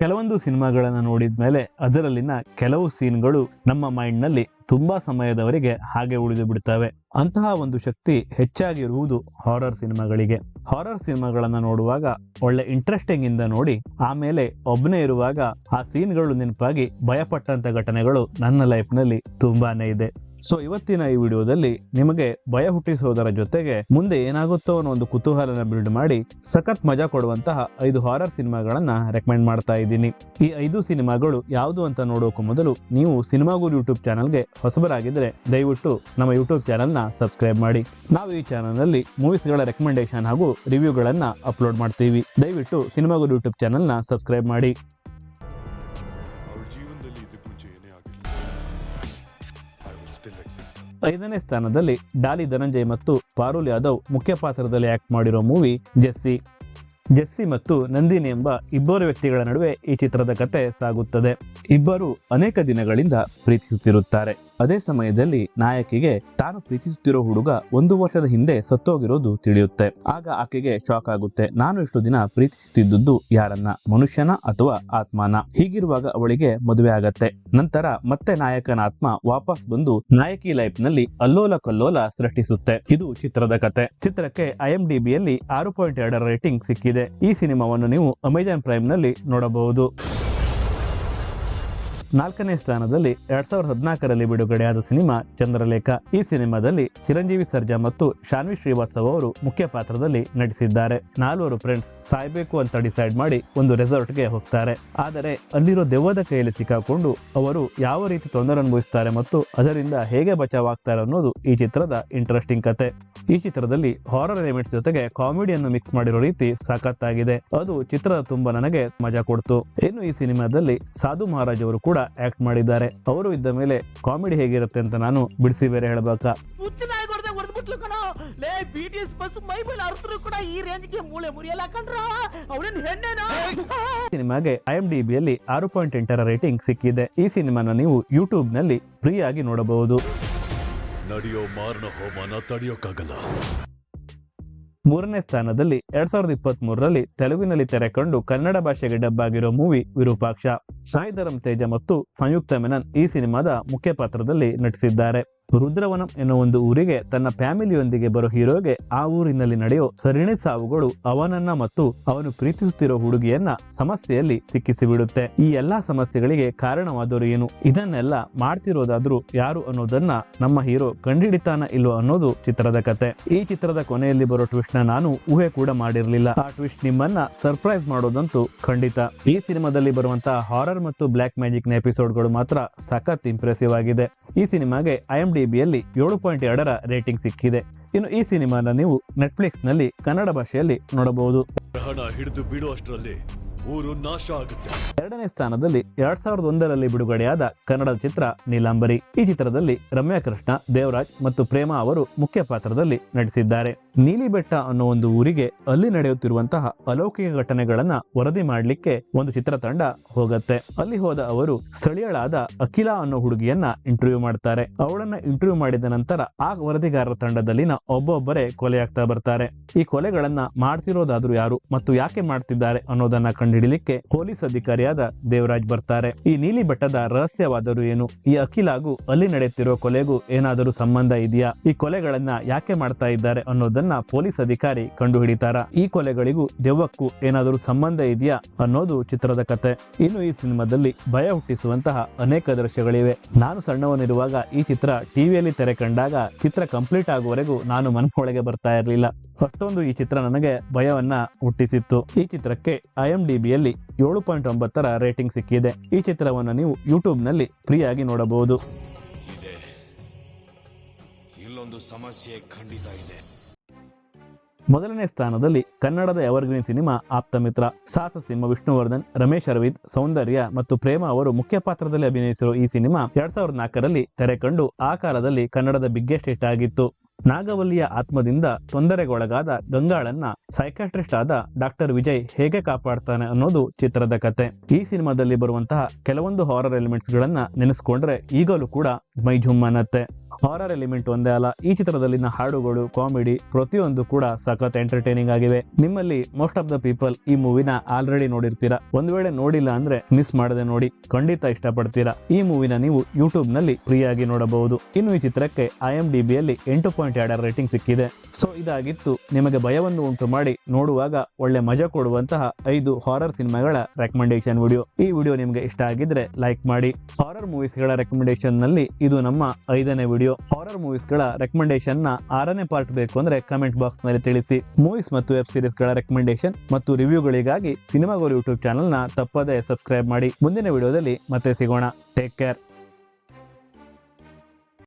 ಕೆಲವೊಂದು ಸಿನಿಮಾಗಳನ್ನ ನೋಡಿದ್ಮೇಲೆ ಅದರಲ್ಲಿನ ಕೆಲವು ಸೀನ್ಗಳು ನಮ್ಮ ಮೈಂಡ್ನಲ್ಲಿ ತುಂಬಾ ಸಮಯದವರೆಗೆ ಹಾಗೆ ಉಳಿದು ಬಿಡ್ತವೆ. ಅಂತಹ ಒಂದು ಶಕ್ತಿ ಹೆಚ್ಚಾಗಿರುವುದು ಹಾರರ್ ಸಿನಿಮಾಗಳಿಗೆ. ಹಾರರ್ ಸಿನಿಮಾಗಳನ್ನು ನೋಡುವಾಗ ಒಳ್ಳೆ ಇಂಟ್ರೆಸ್ಟಿಂಗ್ ಇಂದ ನೋಡಿ, ಆಮೇಲೆ ಒಬ್ಬನೇ ಇರುವಾಗ ಆ ಸೀನ್ಗಳು ನೆನಪಾಗಿ ಭಯಪಟ್ಟಂತ ಘಟನೆಗಳು ನನ್ನ ಲೈಫ್ನಲ್ಲಿ ತುಂಬಾನೇ ಇದೆ. ಸೊ ಇವತ್ತಿನ ಈ ವಿಡಿಯೋದಲ್ಲಿ ನಿಮಗೆ ಭಯ ಹುಟ್ಟಿಸೋದರ ಜೊತೆಗೆ ಮುಂದೆ ಏನಾಗುತ್ತೋ ಅನ್ನೋ ಒಂದು ಕುತೂಹಲನ ಬಿಲ್ಡ್ ಮಾಡಿ ಸಖತ್ ಮಜಾ ಕೊಡುವಂತಹ ಐದು ಹಾರರ್ ಸಿನಿಮಾಗಳನ್ನ ರೆಕಮೆಂಡ್ ಮಾಡ್ತಾ ಇದ್ದೀನಿ. ಈ ಐದು ಸಿನಿಮಾಗಳು ಯಾವುದು ಅಂತ ನೋಡೋಕೆ ಮೊದಲು ನೀವು ಸಿನಿಮಾಗೂರು ಯೂಟ್ಯೂಬ್ ಚಾನಲ್ಗೆ ಹೊಸಬರಾಗಿದ್ರೆ ದಯವಿಟ್ಟು ನಮ್ಮ ಯೂಟ್ಯೂಬ್ ಚಾನಲ್ನ ಸಬ್ಸ್ಕ್ರೈಬ್ ಮಾಡಿ. ನಾವು ಈ ಚಾನಲ್ನಲ್ಲಿ ಮೂವೀಸ್ಗಳ ರೆಕಮೆಂಡೇಶನ್ ಹಾಗೂ ರಿವ್ಯೂಗಳನ್ನು ಅಪ್ಲೋಡ್ ಮಾಡ್ತೀವಿ. ದಯವಿಟ್ಟು ಸಿನಿಮಾಗೂರು ಯೂಟ್ಯೂಬ್ ಚಾನಲ್ನ ಸಬ್ಸ್ಕ್ರೈಬ್ ಮಾಡಿ. ಐದನೇ ಸ್ಥಾನದಲ್ಲಿ ಡಾಲಿ ಧನಂಜಯ್ ಮತ್ತು ಪಾರುಲ್ ಯಾದವ್ ಮುಖ್ಯ ಪಾತ್ರದಲ್ಲಿ ಆಕ್ಟ್ ಮಾಡಿರೋ ಮೂವಿ ಜೆಸ್ಸಿ. ಜೆಸ್ಸಿ ಮತ್ತು ನಂದಿನಿ ಎಂಬ ಇಬ್ಬರು ವ್ಯಕ್ತಿಗಳ ನಡುವೆ ಈ ಚಿತ್ರದ ಕತೆ ಸಾಗುತ್ತದೆ. ಇಬ್ಬರು ಅನೇಕ ದಿನಗಳಿಂದ ಪ್ರೀತಿಸುತ್ತಿರುತ್ತಾರೆ. ಅದೇ ಸಮಯದಲ್ಲಿ ನಾಯಕಿಗೆ ತಾನು ಪ್ರೀತಿಸುತ್ತಿರೋ ಹುಡುಗ ಒಂದು ವರ್ಷದ ಹಿಂದೆ ಸತ್ತೋಗಿರೋದು ತಿಳಿಯುತ್ತೆ. ಆಗ ಆಕೆಗೆ ಶಾಕ್ ಆಗುತ್ತೆ. ನಾನು ಇಷ್ಟು ದಿನ ಪ್ರೀತಿಸುತ್ತಿದ್ದುದು ಯಾರನ್ನ? ಮನುಷ್ಯನ ಅಥವಾ ಆತ್ಮನ? ಹೀಗಿರುವಾಗ ಅವಳಿಗೆ ಮದುವೆ ಆಗತ್ತೆ. ನಂತರ ಮತ್ತೆ ನಾಯಕನ ಆತ್ಮ ವಾಪಸ್ ಬಂದು ನಾಯಕಿ ಲೈಫ್ನಲ್ಲಿ ಅಲ್ಲೋಲ ಕಲ್ಲೋಲ ಸೃಷ್ಟಿಸುತ್ತೆ. ಇದು ಚಿತ್ರದ ಕತೆ. ಚಿತ್ರಕ್ಕೆ ಐಎಂಡಿಬಿಯಲ್ಲಿ ಆರು ಪಾಯಿಂಟ್ ಎರಡರ ರೇಟಿಂಗ್ ಸಿಕ್ಕಿದೆ. ಈ ಸಿನಿಮಾವನ್ನು ನೀವು ಅಮೆಜಾನ್ ಪ್ರೈಮ್ನಲ್ಲಿ ನೋಡಬಹುದು. ನಾಲ್ಕನೇ ಸ್ಥಾನದಲ್ಲಿ ಎರಡ್ ಸಾವಿರದ ಹದಿನಾಲ್ಕರಲ್ಲಿ ಬಿಡುಗಡೆಯಾದ ಸಿನಿಮಾ ಚಂದ್ರಲೇಖ. ಈ ಸಿನಿಮಾದಲ್ಲಿ ಚಿರಂಜೀವಿ ಸರ್ಜಾ ಮತ್ತು ಶಾನ್ವಿ ಶ್ರೀವಾತ್ಸವ ಅವರು ಮುಖ್ಯ ಪಾತ್ರದಲ್ಲಿ ನಟಿಸಿದ್ದಾರೆ. ನಾಲ್ವರು ಫ್ರೆಂಡ್ಸ್ ಸಾಯ್ಬೇಕು ಅಂತ ಡಿಸೈಡ್ ಮಾಡಿ ಒಂದು ರೆಸಾರ್ಟ್ಗೆ ಹೋಗ್ತಾರೆ. ಆದರೆ ಅಲ್ಲಿರೋ ದೆವ್ವದ ಕೈಯಲ್ಲಿ ಸಿಕ್ಕಾಕೊಂಡು ಅವರು ಯಾವ ರೀತಿ ತೊಂದರೆ ಅನುಭವಿಸ್ತಾರೆ ಮತ್ತು ಅದರಿಂದ ಹೇಗೆ ಬಚಾವಾಗ್ತಾರೆ ಅನ್ನೋದು ಈ ಚಿತ್ರದ ಇಂಟ್ರೆಸ್ಟಿಂಗ್ ಕತೆ. ಈ ಚಿತ್ರದಲ್ಲಿ ಹಾರರ್ ಎಲಿಮೆಂಟ್ಸ್ ಜೊತೆಗೆ ಕಾಮಿಡಿಯನ್ನು ಮಿಕ್ಸ್ ಮಾಡಿರೋ ರೀತಿ ಸಾಕತ್ತಾಗಿದೆ. ಅದು ಚಿತ್ರದ ತುಂಬಾ ನನಗೆ ಮಜಾ ಕೊಡ್ತು. ಇನ್ನು ಈ ಸಿನಿಮಾದಲ್ಲಿ ಸಾಧು ಮಹಾರಾಜ್ ಅವರು ಕೂಡ ಆಕ್ಟ್ ಮಾಡಿದ್ದಾರೆ. ಅವರು ಇದ್ದ ಮೇಲೆ ಕಾಮಿಡಿ ಹೇಗಿರುತ್ತೆ ಅಂತ ನಾನು ಬಿಡಿಸಿ ಬೇರೆ ಹೇಳ್ಬೇಕಾ? ಸಿನಿಮಾಗೆ ಐ ಎಂ ಡಿ ಕಣೋ. ಲೇ ಬಿ ಬಸ್ ಮೈ ಮೇಲೆ ಅರ್ದ್ರು ಕೂಡ ಈ ರೇಂಜ್ಗೆ ಮೂಳೆ ಮುರಿಯಲ್ಲ ಕಣ್ರ. ಅವಳೇನ್ ಹೆಣ್ಣೇನೋ. ಸಿನಿಮಾಗೆ ಐಎಂಡಿಬಿಯಲ್ಲಿ ಆರು ಪಾಯಿಂಟ್ ಎಂಟರ ರೇಟಿಂಗ್ ಸಿಕ್ಕಿದೆ. ಈ ಸಿನಿಮಾನ ನೀವು ಯೂಟ್ಯೂಬ್ನಲ್ಲಿ ಫ್ರೀ ಆಗಿ ನೋಡಬಹುದು. ನಡೆಯೋ ಮಾರಣ ಹೋಮನ ತಡೆಯೋಕ್ಕಾಗಲ್ಲ. ಮೂರನೇ ಸ್ಥಾನದಲ್ಲಿ ಎರಡ್ ಸಾವಿರದ ಇಪ್ಪತ್ತ್ ಮೂರರಲ್ಲಿ ತೆಲುಗಿನಲ್ಲಿ ತೆರೆ ಕಂಡು ಕನ್ನಡ ಭಾಷೆಗೆ ಡಬ್ ಆಗಿರೋ ಮೂವಿ ವಿರೂಪಾಕ್ಷ. ಸಾಯಿ ಧರಮ್ ತೇಜ ಮತ್ತು ಸಂಯುಕ್ತ ಮೆನನ್ ಈ ಸಿನಿಮಾದ ಮುಖ್ಯ ಪಾತ್ರದಲ್ಲಿ ನಟಿಸಿದ್ದಾರೆ. ರುದ್ರವನಂ ಎನ್ನುವ ಒಂದು ಊರಿಗೆ ತನ್ನ ಫ್ಯಾಮಿಲಿಯೊಂದಿಗೆ ಬರೋ ಹೀರೋಗೆ ಆ ಊರಿನಲ್ಲಿ ನಡೆಯೋ ಸರಣಿ ಸಾವುಗಳು ಅವನನ್ನ ಮತ್ತು ಅವನು ಪ್ರೀತಿಸುತ್ತಿರೋ ಹುಡುಗಿಯನ್ನ ಸಮಸ್ಯೆಯಲ್ಲಿ ಸಿಕ್ಕಿಸಿಬಿಡುತ್ತೆ. ಈ ಎಲ್ಲಾ ಸಮಸ್ಯೆಗಳಿಗೆ ಕಾರಣವಾದವರು ಏನು? ಇದನ್ನೆಲ್ಲ ಮಾಡ್ತಿರೋದಾದ್ರೂ ಯಾರು ಅನ್ನೋದನ್ನ ನಮ್ಮ ಹೀರೋ ಕಂಡಿಡಿತಾನ ಇಲ್ವೋ ಅನ್ನೋದು ಚಿತ್ರದ ಕತೆ. ಈ ಚಿತ್ರದ ಕೊನೆಯಲ್ಲಿ ಬರೋ ಟ್ವಿಸ್ಟ್ನ ನಾನು ಊಹೆ ಕೂಡ ಮಾಡಿರಲಿಲ್ಲ. ಆ ಟ್ವಿಸ್ಟ್ ನಿಮ್ಮನ್ನ ಸರ್ಪ್ರೈಸ್ ಮಾಡೋದಂತೂ ಖಂಡಿತ. ಈ ಸಿನಿಮಾದಲ್ಲಿ ಬರುವಂತಹ ಹಾರರ್ ಮತ್ತು ಬ್ಲಾಕ್ ಮ್ಯಾಜಿಕ್ನ ಎಪಿಸೋಡ್ಗಳು ಮಾತ್ರ ಸಖತ್ ಇಂಪ್ರೆಸಿವ್ ಆಗಿದೆ. ಈ ಸಿನಿಮಾಗೆ ಐಎಂಡಿಬಿಯಲ್ಲಿ ಏಳು ಪಾಯಿಂಟ್ ಎರಡರ ರೇಟಿಂಗ್ ಸಿಕ್ಕಿದೆ. ಇನ್ನು ಈ ಸಿನಿಮಾನ ನೀವು ನೆಟ್ಫ್ಲಿಕ್ಸ್ನಲ್ಲಿ ಕನ್ನಡ ಭಾಷೆಯಲ್ಲಿ ನೋಡಬಹುದು. ಹಿಡಿದು ಬಿಡುವಷ್ಟರಲ್ಲಿ ಊರು ನಾಶ ಆಗುತ್ತೆ. ಎರಡನೇ ಸ್ಥಾನದಲ್ಲಿ ಎರಡ್ ಸಾವಿರದ ಒಂದರಲ್ಲಿ ಬಿಡುಗಡೆಯಾದ ಕನ್ನಡ ಚಿತ್ರ ನೀಲಾಂಬರಿ. ಈ ಚಿತ್ರದಲ್ಲಿ ರಮ್ಯಾ ಕೃಷ್ಣ ದೇವರಾಜ್ ಮತ್ತು ಪ್ರೇಮಾ ಅವರು ಮುಖ್ಯ ಪಾತ್ರದಲ್ಲಿ ನಟಿಸಿದ್ದಾರೆ. ನೀಲಿ ಬೆಟ್ಟ ಅನ್ನೋ ಒಂದು ಊರಿಗೆ ಅಲ್ಲಿ ನಡೆಯುತ್ತಿರುವಂತಹ ಅಲೌಕಿಕ ಘಟನೆಗಳನ್ನ ವರದಿ ಮಾಡಲಿಕ್ಕೆ ಒಂದು ಚಿತ್ರತಂಡ ಹೋಗತ್ತೆ. ಅಲ್ಲಿ ಹೋದ ಅವರು ಸ್ಥಳೀಯಳಾದ ಅಖಿಲ ಅನ್ನೋ ಹುಡುಗಿಯನ್ನ ಇಂಟರ್ವ್ಯೂ ಮಾಡ್ತಾರೆ. ಅವಳನ್ನ ಇಂಟರ್ವ್ಯೂ ಮಾಡಿದ ನಂತರ ಆ ವರದಿಗಾರರ ತಂಡದಲ್ಲಿನ ಒಬ್ಬೊಬ್ಬರೇ ಕೊಲೆಯಾಗ್ತಾ ಬರ್ತಾರೆ. ಈ ಕೊಲೆಗಳನ್ನ ಮಾಡ್ತಿರೋದಾದ್ರೂ ಯಾರು ಮತ್ತು ಯಾಕೆ ಮಾಡ್ತಿದ್ದಾರೆ ಅನ್ನೋದನ್ನ ಕಂಡುಹಿಡಿಲಿಕ್ಕೆ ಪೊಲೀಸ್ ಅಧಿಕಾರಿಯಾದ ದೇವರಾಜ್ ಬರ್ತಾರೆ. ಈ ನೀಲಿ ಬೆಟ್ಟದ ರಹಸ್ಯವಾದರೂ ಏನು? ಈ ಅಖಿಲಾಗೂ ಅಲ್ಲಿ ನಡೆಯುತ್ತಿರುವ ಕೊಲೆಗೂ ಏನಾದರೂ ಸಂಬಂಧ ಇದೆಯಾ? ಈ ಕೊಲೆಗಳನ್ನ ಯಾಕೆ ಮಾಡ್ತಾ ಇದ್ದಾರೆ ಅನ್ನೋದನ್ನ ಪೊಲೀಸ್ ಅಧಿಕಾರಿ ಕಂಡುಹಿಡಿತಾರ. ಈ ಕೊಲೆಗಳಿಗೂ ದೆವ್ವಕ್ಕೂ ಏನಾದರೂ ಸಂಬಂಧ ಇದೆಯಾ ಅನ್ನೋದು ಚಿತ್ರದ ಕತೆ. ಇನ್ನು ಈ ಸಿನಿಮಾದಲ್ಲಿ ಭಯ ಹುಟ್ಟಿಸುವಂತಹ ಅನೇಕ ದೃಶ್ಯಗಳಿವೆ. ನಾನು ಸಣ್ಣವನಿರುವಾಗ ಈ ಚಿತ್ರ ಟಿವಿಯಲ್ಲಿ ತೆರೆ ಕಂಡಾಗ ಚಿತ್ರ ಕಂಪ್ಲೀಟ್ ಆಗುವವರೆಗೂ ನಾನು ಮನಸ್ಸೊಳಗೆ ಬರ್ತಾ ಇರಲಿಲ್ಲ. ಅಷ್ಟೊಂದು ಈ ಚಿತ್ರ ನನಗೆ ಭಯವನ್ನ ಹುಟ್ಟಿಸಿತ್ತು. ಈ ಚಿತ್ರಕ್ಕೆ ಐಎಂಡಿಬಿಯಲ್ಲಿ ಏಳು ಪಾಯಿಂಟ್ ಒಂಬತ್ತರ ರೇಟಿಂಗ್ ಸಿಕ್ಕಿದೆ. ಈ ಚಿತ್ರವನ್ನು ನೀವು ಯೂಟ್ಯೂಬ್ನಲ್ಲಿ ಫ್ರೀ ಆಗಿ ನೋಡಬಹುದು ಇಲ್ಲೊಂದು ಸಮಸ್ಯೆ ಖಂಡಿತ ಇದೆ. ಮೊದಲನೇ ಸ್ಥಾನದಲ್ಲಿ ಕನ್ನಡದ ಎವರ್ಗ್ರೀನ್ ಸಿನಿಮಾ ಆಪ್ತ ಮಿತ್ರ ಸಾಹಸ ಸಿಂಹ ವಿಷ್ಣುವರ್ಧನ್, ರಮೇಶ್ ಅರವಿಂದ್, ಸೌಂದರ್ಯ ಮತ್ತು ಪ್ರೇಮ ಅವರು ಮುಖ್ಯ ಪಾತ್ರದಲ್ಲಿ ಅಭಿನಯಿಸಿರುವ ಈ ಸಿನಿಮಾ ಎರಡ್ ಸಾವಿರದ ನಾಲ್ಕರಲ್ಲಿ ತೆರೆ ಕಂಡು ಆ ಕಾಲದಲ್ಲಿ ಕನ್ನಡದ ಬಿಗ್ಗೆಸ್ಟ್ ಹಿಟ್ ಆಗಿತ್ತು. ನಾಗವಲ್ಲಿಯ ಆತ್ಮದಿಂದ ತೊಂದರೆಗೊಳಗಾದ ಗಂಗಾಳನ್ನ ಸೈಕಾಟ್ರಿಸ್ಟ್ ಆದ ಡಾಕ್ಟರ್ ವಿಜಯ್ ಹೇಗೆ ಕಾಪಾಡ್ತಾನೆ ಅನ್ನೋದು ಚಿತ್ರದ ಕತೆ. ಈ ಸಿನಿಮಾದಲ್ಲಿ ಬರುವಂತಹ ಕೆಲವೊಂದು ಹಾರರ್ ಎಲಿಮೆಂಟ್ಸ್ ಗಳನ್ನ ನೆನೆಸ್ಕೊಂಡ್ರೆ ಈಗಲೂ ಕೂಡ ಮೈ ಜುಮ್ಮನತ್ತೆ ಹಾರರ್ ಎಲಿಮೆಂಟ್ ಒಂದೇ ಅಲ್ಲ, ಈ ಚಿತ್ರದಲ್ಲಿನ ಹಾಡುಗಳು ಕಾಮಿಡಿ ಪ್ರತಿಯೊಂದು ಕೂಡ ಸಖತ್ ಎಂಟರ್ಟೈನಿಂಗ್ ಆಗಿವೆ. ನಿಮ್ಮಲ್ಲಿ ಮೋಸ್ಟ್ ಆಫ್ ದ ಪೀಪಲ್ ಈ ಮೂವಿನ ಆಲ್ರೆಡಿ ನೋಡಿರ್ತೀರಾ? ಒಂದ್ ವೇಳೆ ನೋಡಿಲ್ಲ ಅಂದ್ರೆ ಮಿಸ್ ಮಾಡದೆ ನೋಡಿ, ಖಂಡಿತ ಇಷ್ಟಪಡ್ತೀರಾ? ಈ ಮೂವಿನ ನೀವು ಯೂಟ್ಯೂಬ್ನಲ್ಲಿ ಫ್ರೀ ಆಗಿ ನೋಡಬಹುದು. ಇನ್ನು ಈ ಚಿತ್ರಕ್ಕೆ ಐ ಎಂ ಡಿ ಬಿಯಲ್ಲಿ ಎಂಟು ಪಾಯಿಂಟ್ ಎರಡರ ರೇಟಿಂಗ್ ಸಿಕ್ಕಿದೆ. ಸೊ ಇದಾಗಿತ್ತು. ನಿಮಗೆ ಭಯವನ್ನು ಉಂಟು ಮಾಡಿ ನೋಡುವಾಗ ಒಳ್ಳೆ ಮಜಾ ಕೊಡುವಂತಹ ಐದು ಹಾರರ್ ಸಿನಿಮಾಗಳ ರೆಕಮೆಂಡೇಶನ್ ವಿಡಿಯೋ ಈ ವಿಡಿಯೋ ನಿಮಗೆ ಇಷ್ಟ ಆಗಿದ್ರೆ ಲೈಕ್ ಮಾಡಿ. ಹಾರರ್ ಮೂವೀಸ್ಗಳ ರೆಕಮೆಂಡೇಶನ್ನಲ್ಲಿ ಇದು ನಮ್ಮ ಐದನೇ ವಿಡಿಯೋ ಹಾರರ್ ಮೂವೀಸ್ಗಳ ನ ಆರನೇ ಪಾರ್ಟ್ ಬೇಕು ಅಂದ್ರೆ ಕಮೆಂಟ್ ಬಾಕ್ಸ್ನಲ್ಲಿ ತಿಳಿಸಿ. ಮೂವೀಸ್ ಮತ್ತು ವೆಬ್ ಸೀರೀಸ್ಗಳ ರೆಕಮೆಂಡೇಶನ್ ಮತ್ತು ರಿವ್ಯೂಗಳಿಗಾಗಿ ಸಿನಿಮಾಗೋರ್ ಯೂಟ್ಯೂಬ್ ಚಾನಲ್ನ ತಪ್ಪದೇ ಸಬ್ಸ್ಕ್ರೈಬ್ ಮಾಡಿ. ಮುಂದಿನ ವಿಡಿಯೋದಲ್ಲಿ ಮತ್ತೆ ಸಿಗೋಣ. Take care